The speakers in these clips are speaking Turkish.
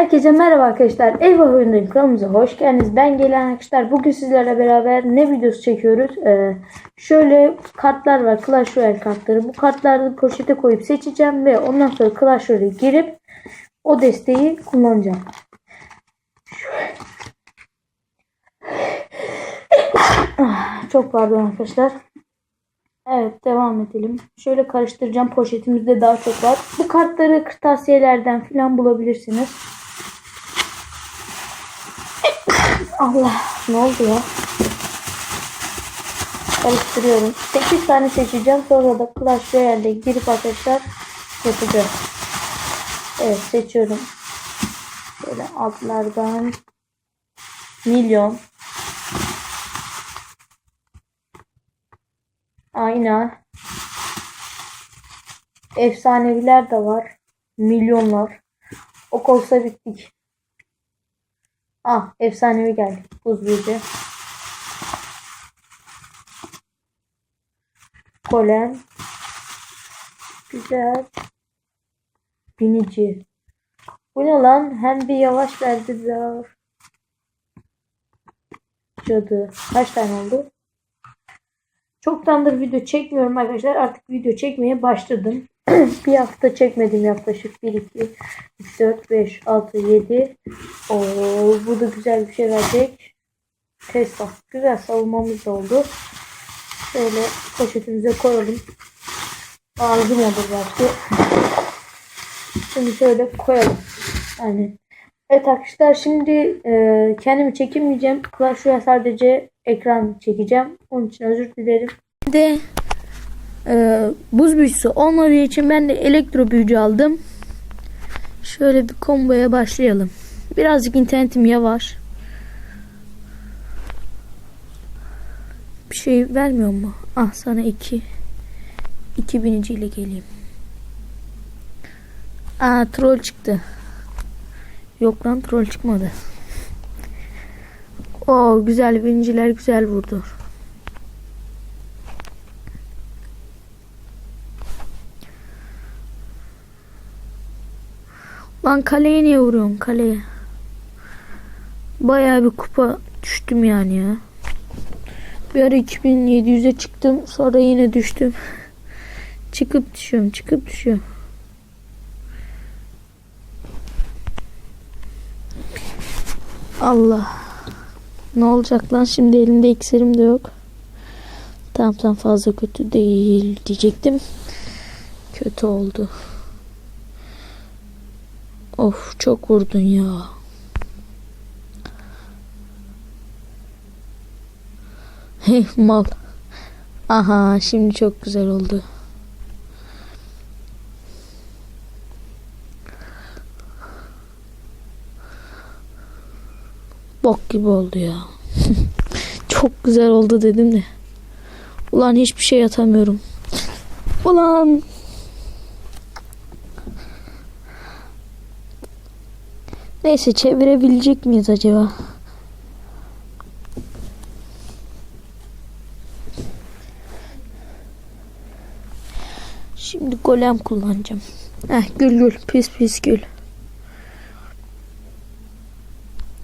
Herkese merhaba arkadaşlar. Eyvah oyundayım kanalımıza hoş geldiniz. Ben gelen arkadaşlar. Bugün sizlerle beraber ne videosu çekiyoruz? Ee, şöyle kartlar var. Clash Royale kartları. Bu kartları poşete koyup seçeceğim ve ondan sonra Clash Royale'e girip o desteği kullanacağım. Çok pardon arkadaşlar. Evet devam edelim. Şöyle karıştıracağım. Poşetimizde daha çok var. Bu kartları kırtasiyelerden falan bulabilirsiniz. Allah ne oldu ya? Karıştırıyorum. 8 tane seçeceğim. Sonra da Clash Royale'de girip arkadaşlar yapacağız. Evet seçiyorum. Şöyle altlardan milyon Aynen. Efsaneviler de var. Milyonlar. Ok olsa bittik. Ah efsanevi geldi. Buz büyücü. Golem. Güzel. Binici. Bu ne lan? Hem bir yavaş verdiler. Cadı. Kaç tane oldu? Çoktandır video çekmiyorum arkadaşlar. Artık video çekmeye başladım. bir hafta çekmedim yaklaşık. 1, 2, 3, 4, 5, 6, 7. Oo, bu da güzel bir şey verecek. Tesla. Güzel savunmamız oldu. Şöyle poşetimize koyalım. Lazım olur belki. Şimdi şöyle koyalım. Aynen. Evet arkadaşlar şimdi e, kendimi çekinmeyeceğim. Clash Royale sadece ekran çekeceğim. Onun için özür dilerim. De e, buz büyücüsü olmadığı için ben de elektro büyücü aldım. Şöyle bir komboya başlayalım. Birazcık internetim yavaş. Bir şey vermiyor mu? Ah sana iki. iki biniciyle geleyim. Aa troll çıktı. Yok lan troll çıkmadı. O güzel binciler güzel vurdu. Lan kaleye niye vuruyorsun kaleye? Bayağı bir kupa düştüm yani ya. Bir ara 2700'e çıktım sonra yine düştüm. çıkıp düşüyorum çıkıp düşüyorum. Allah. Ne olacak lan şimdi elimde iksirim de yok. Tamam tamam fazla kötü değil diyecektim. Kötü oldu. Of çok vurdun ya. Hey mal. Aha şimdi çok güzel oldu. Bok gibi oldu ya. Çok güzel oldu dedim de. Ulan hiçbir şey atamıyorum. Ulan. Neyse çevirebilecek miyiz acaba? Şimdi golem kullanacağım. Heh gül gül pis pis gül.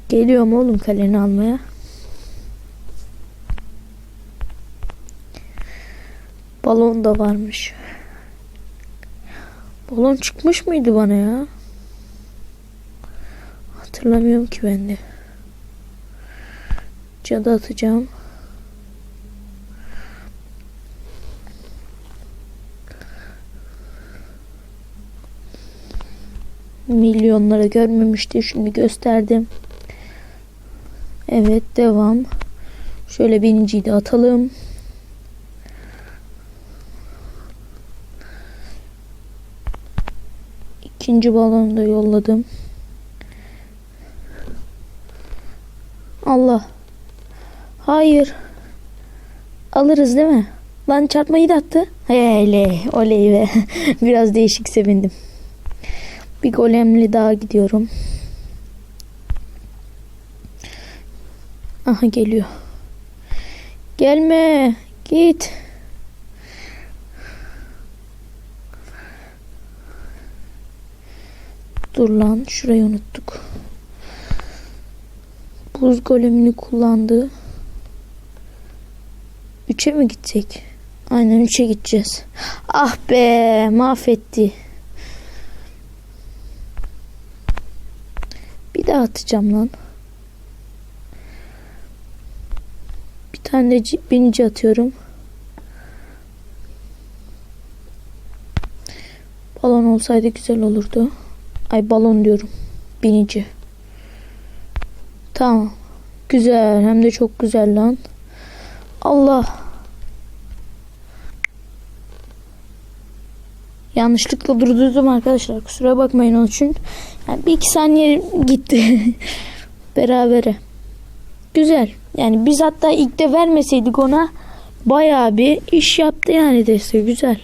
Geliyorum oğlum kaleni almaya. Balon da varmış. Balon çıkmış mıydı bana ya? Hatırlamıyorum ki ben de. Cadı atacağım. Milyonları görmemişti. Şimdi gösterdim. Evet devam. Şöyle birinciyi de atalım. İkinci balonu da yolladım. Allah. Hayır. Alırız değil mi? Lan çarpmayı da attı. Hele oley be. Biraz değişik sevindim. Bir golemli daha gidiyorum. Aha geliyor. Gelme. Git. Dur lan şurayı unuttuk. Buz golemini kullandı. 3'e mi gidecek? Aynen 3'e gideceğiz. Ah be mahvetti. Bir daha atacağım lan. Bir tane de ci- binici atıyorum. Balon olsaydı güzel olurdu. Ay balon diyorum. Binici. Tamam. Güzel. Hem de çok güzel lan. Allah. Yanlışlıkla durdurdum arkadaşlar. Kusura bakmayın onun için. Yani bir iki saniye gitti. Berabere. Güzel. Yani biz hatta ilk de vermeseydik ona bayağı bir iş yaptı yani deste. Güzel.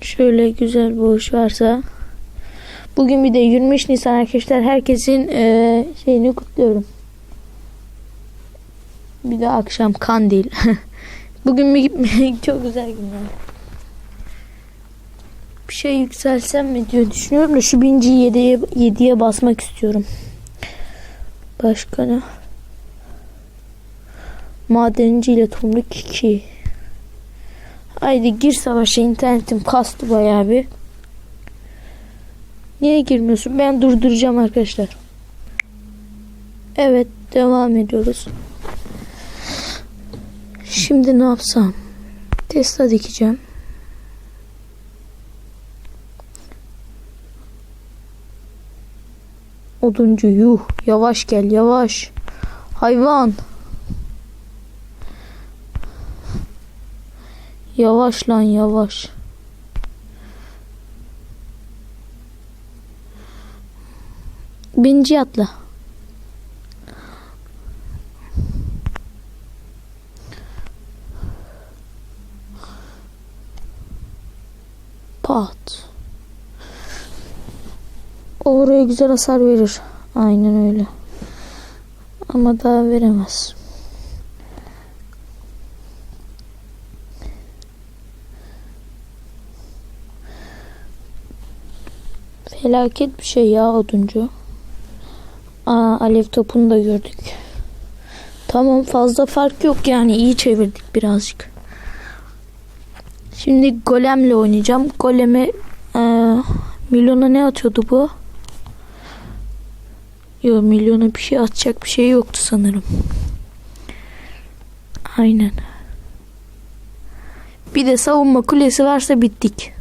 Şöyle güzel iş varsa. Bugün bir de 23 Nisan arkadaşlar. Herkesin eee, şeyini kutluyorum. Bir de akşam kandil. Bugün bir gitmek çok güzel günler. Bir şey yükselsem mi diye düşünüyorum da şu binciyi 7'ye 7'ye basmak istiyorum. Başka ne? Madenci ile tomruk 2. Haydi gir savaşa internetim kastı bayağı bir. Niye girmiyorsun? Ben durduracağım arkadaşlar. Evet devam ediyoruz. Şimdi ne yapsam? Tesla dikeceğim. Oduncu yuh yavaş gel yavaş. Hayvan. Yavaş lan yavaş. Binci atla. Pat. Oraya güzel hasar verir. Aynen öyle. Ama daha veremez. Felaket bir şey ya oduncu. Alev topunu da gördük. Tamam fazla fark yok yani iyi çevirdik birazcık. Şimdi golemle oynayacağım. Goleme eee milyona ne atıyordu bu? Yok milyona bir şey atacak bir şey yoktu sanırım. Aynen. Bir de savunma kulesi varsa bittik.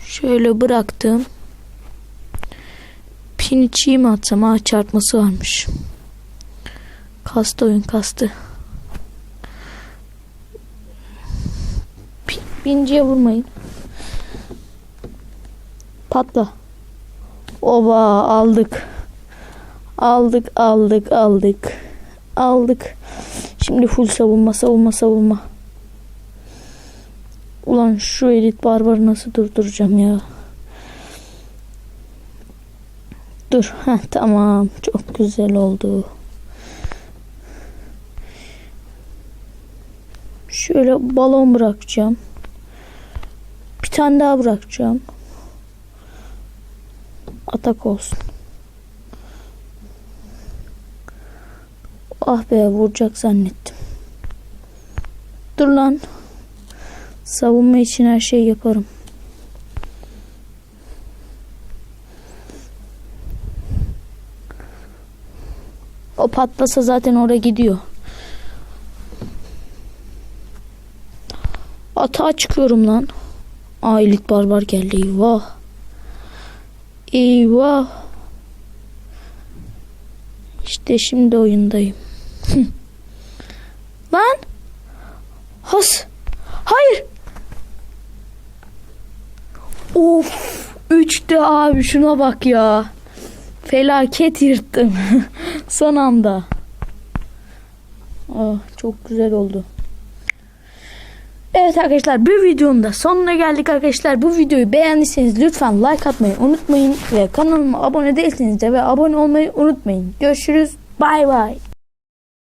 Şöyle bıraktım. Pini çiğ mi atsam? Ha çarpması varmış. Kastı oyun kastı. Binciye vurmayın. Patla. Oba aldık. Aldık aldık aldık. Aldık. Şimdi full savunma savunma savunma. Ulan şu elit barbarı nasıl durduracağım ya. Dur. Heh, tamam. Çok güzel oldu. Şöyle balon bırakacağım. Bir tane daha bırakacağım. Atak olsun. Ah be vuracak zannettim. Dur lan. Savunma için her şeyi yaparım. O patlasa zaten oraya gidiyor. Atağa çıkıyorum lan. Aa elit barbar geldi. Eyvah. Eyvah. İşte şimdi oyundayım. lan. Has. Hayır. Of. Üçte abi şuna bak ya. Felaket yırttım. Son anda. Ah, çok güzel oldu. Evet arkadaşlar bir videonun da sonuna geldik arkadaşlar. Bu videoyu beğendiyseniz lütfen like atmayı unutmayın. Ve kanalıma abone değilseniz de ve abone olmayı unutmayın. Görüşürüz. Bay bay.